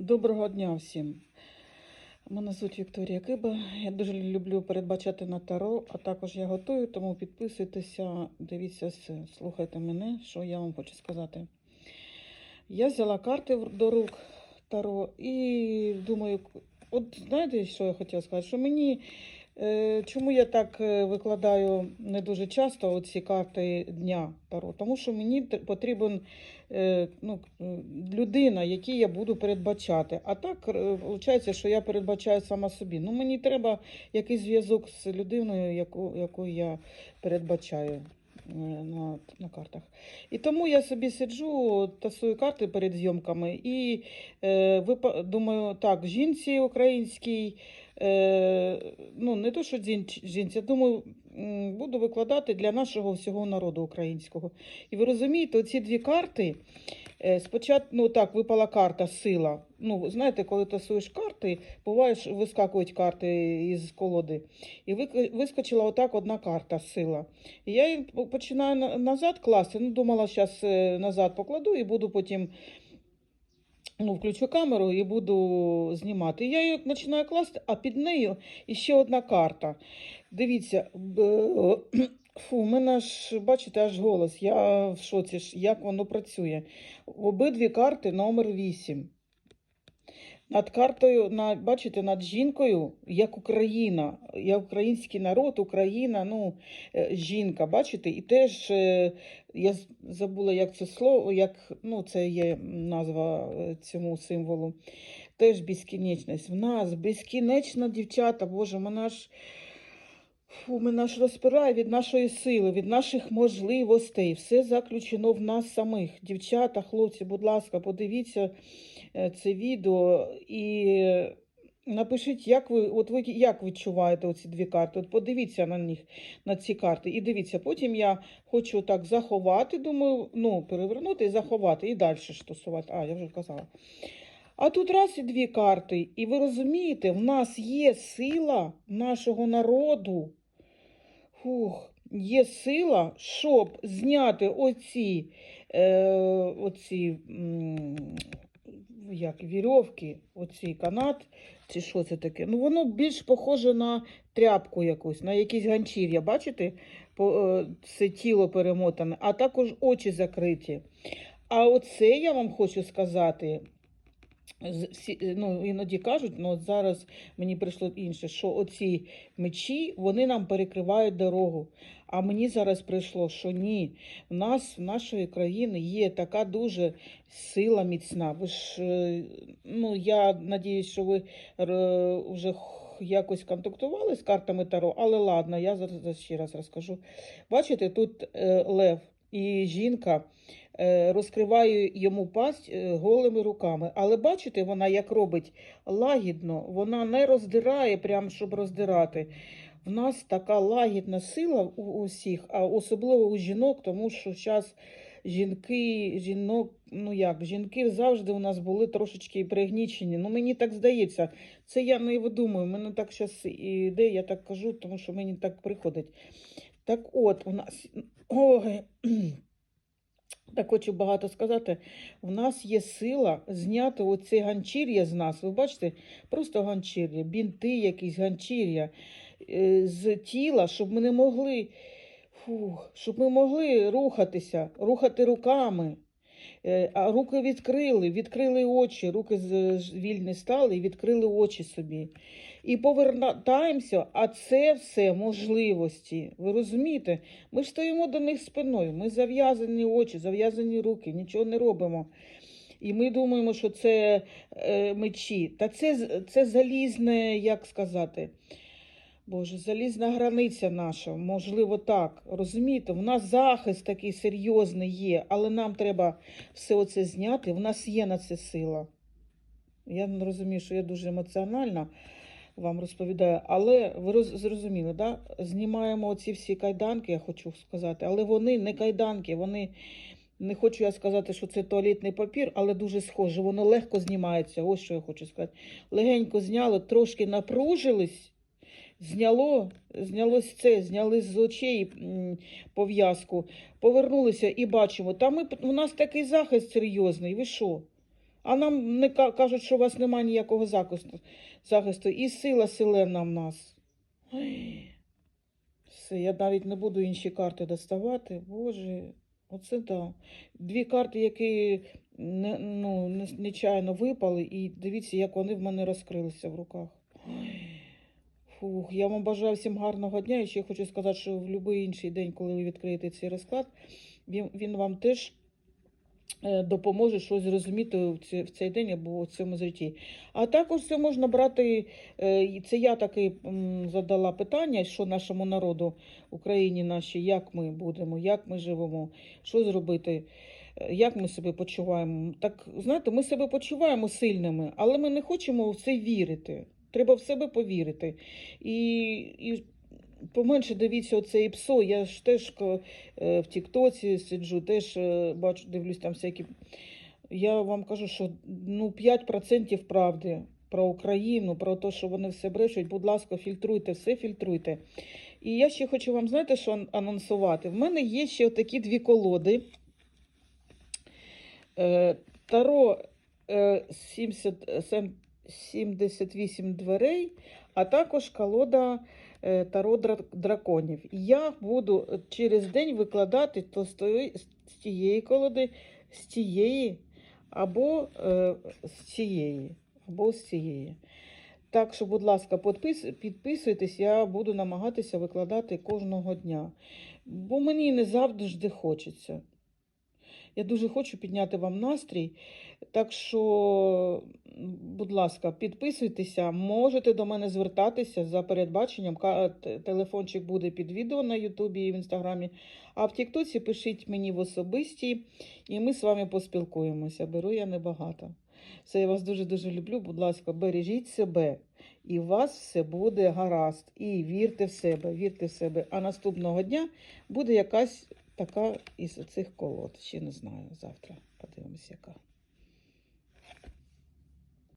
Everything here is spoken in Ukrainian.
Доброго дня всім. Мене звуть Вікторія Киба. Я дуже люблю передбачати на таро, а також я готую, тому підписуйтеся, дивіться слухайте мене, що я вам хочу сказати. Я взяла карти до рук таро і думаю, от знаєте, що я хотіла сказати? Що мені, чому я так е, викладаю не дуже часто оці карти дня таро? Тому що мені потрібен е, ну, е, людина, якій я буду передбачати. А так виходить, що я передбачаю сама собі. Ну, мені треба якийсь зв'язок з людиною, яку, яку я передбачаю е, на, на картах. І тому я собі сиджу, тасую карти перед зйомками і е, думаю, так, жінці українській. Е, ну, не то, що жінці, я думаю, буду викладати для нашого всього народу українського. І ви розумієте, оці дві карти. е, Спочатку, ну так, випала карта сила. Ну, знаєте, коли тасуєш карти, буває, вискакують карти із колоди. І вискочила отак одна карта сила. І я починаю назад класти. Ну, думала, зараз назад покладу і буду потім ну, включу камеру і буду знімати. Я її починаю класти, а під нею іще одна карта. Дивіться, фу, у мене ж, бачите, аж голос. Я в шоці, як воно працює. Обидві карти номер 8. Над картою, над, бачите, над жінкою, як Україна, як український народ, Україна, ну, е, жінка, бачите, і теж е, я забула, як це слово, як, ну, це є назва е, цьому символу. Теж безкінечність. В нас безкінечна дівчата, Боже, вона ж, фу, мене ж розпирає від нашої сили, від наших можливостей. Все заключено в нас самих. Дівчата, хлопці, будь ласка, подивіться е, це відео і напишіть, як ви, от ви як відчуваєте оці дві карти. От подивіться на них, на ці карти. І дивіться, потім я хочу так заховати, думаю, ну, перевернути і заховати, і далі штусувати. А, я вже казала. А тут раз і дві карти. І ви розумієте, в нас є сила нашого народу. Фух, є сила, щоб зняти оці, е, оці як, вірьовки, оцей канат, чи що це таке. Ну, воно більш похоже на тряпку якусь, на якісь ганчір'я. Бачите? Е, це тіло перемотане, а також очі закриті. А оце я вам хочу сказати. Всі, ну, іноді кажуть, ну от зараз мені прийшло інше, що оці мечі вони нам перекривають дорогу. А мені зараз прийшло, що ні, в нас, в нашої країни, є така дуже сила міцна. Ви ж, е, ну, я надіюсь, що ви е, вже якось контактували з картами Таро, але ладно, я зараз ще раз розкажу. Бачите, тут е, лев і жінка е, розкриває йому пасть е, голими руками. Але бачите, вона як робить лагідно, вона не роздирає, прям щоб роздирати. В нас така лагідна сила у у всіх, а особливо у жінок, тому що зараз жінки, жінок, ну як, жінки завжди у нас були трошечки пригнічені. Ну, мені так здається. Це я не видумую. Мене так зараз іде, я так кажу, тому що мені так приходить. Так от, у нас. Ой, так хочу багато сказати. У нас є сила зняти оце ганчір'я з нас. Ви бачите, просто ганчір'я, бінти, якісь ганчір'я е, з тіла, щоб ми не могли, фух, щоб ми могли рухатися, рухати руками. Е, А руки відкрили, відкрили очі, руки вільні стали і відкрили очі собі. І повертаємося, а це все можливості. Ви розумієте? Ми ж стоїмо до них спиною, ми зав'язані очі, зав'язані руки, нічого не робимо. І ми думаємо, що це е, мечі. Та це, це залізне, як сказати, Боже, залізна границя наша, можливо, так. Розумієте, в нас захист такий серйозний є, але нам треба все оце зняти. В нас є на це сила. Я розумію, що я дуже емоціональна вам розповідаю, але ви роз, зрозуміли, да? знімаємо оці всі кайданки, я хочу сказати, але вони не кайданки, вони. Не хочу я сказати, що це туалетний папір, але дуже схоже. Воно легко знімається. Ось що я хочу сказати. Легенько зняло, трошки напружились, зняло, знялось це, зняли з очей пов'язку, повернулися і бачимо, там ми, у нас такий захист серйозний. Ви що? А нам не кажуть, що у вас немає ніякого захисту, захисту. І сила селена в нас. Все, я навіть не буду інші карти доставати. Боже, оце так. Дві карти, які не, ну, нечайно випали, і дивіться, як вони в мене розкрилися в руках. Ой. Фух, я вам бажаю всім гарного дня. І ще хочу сказати, що в будь-який інший день, коли ви відкриєте цей розклад, він, він вам теж е, допоможе щось зрозуміти в, цей день або в цьому житті. А також це можна брати, е, це я таки задала питання, що нашому народу, Україні нашій, як ми будемо, як ми живемо, що зробити. е, Як ми себе почуваємо? Так, знаєте, ми себе почуваємо сильними, але ми не хочемо в це вірити. Треба в себе повірити. І, і поменше дивіться оце і псо. Я ж теж е, в Тіктоці сиджу, теж е, бачу, дивлюсь там всякі. Я вам кажу, що ну 5% правди про Україну, про те, що вони все брешуть. Будь ласка, фільтруйте, все фільтруйте. І я ще хочу вам, знаєте, що анонсувати? В мене є ще такі дві колоди. Е, Таро е, 70, е, сем- 78 дверей, а також колода е, Таро драконів. Я буду е, через день викладати то з тієї колоди, з тієї або е, з цієї. Або з цієї. Так що, будь ласка, підпис, підписуйтесь, я буду намагатися викладати кожного дня. Бо мені не завжди хочеться. Я дуже хочу підняти вам настрій. Так що, будь ласка, підписуйтеся, можете до мене звертатися за передбаченням. Телефончик буде під відео на Ютубі і в Інстаграмі. А в Тіктоці пишіть мені в особисті, і ми з вами поспілкуємося. Беру я небагато. Все, я вас дуже-дуже люблю. Будь ласка, бережіть себе. І у вас все буде гаразд. І вірте в себе, вірте в себе. А наступного дня буде якась така із цих колод. Ще не знаю завтра. Подивимось, яка.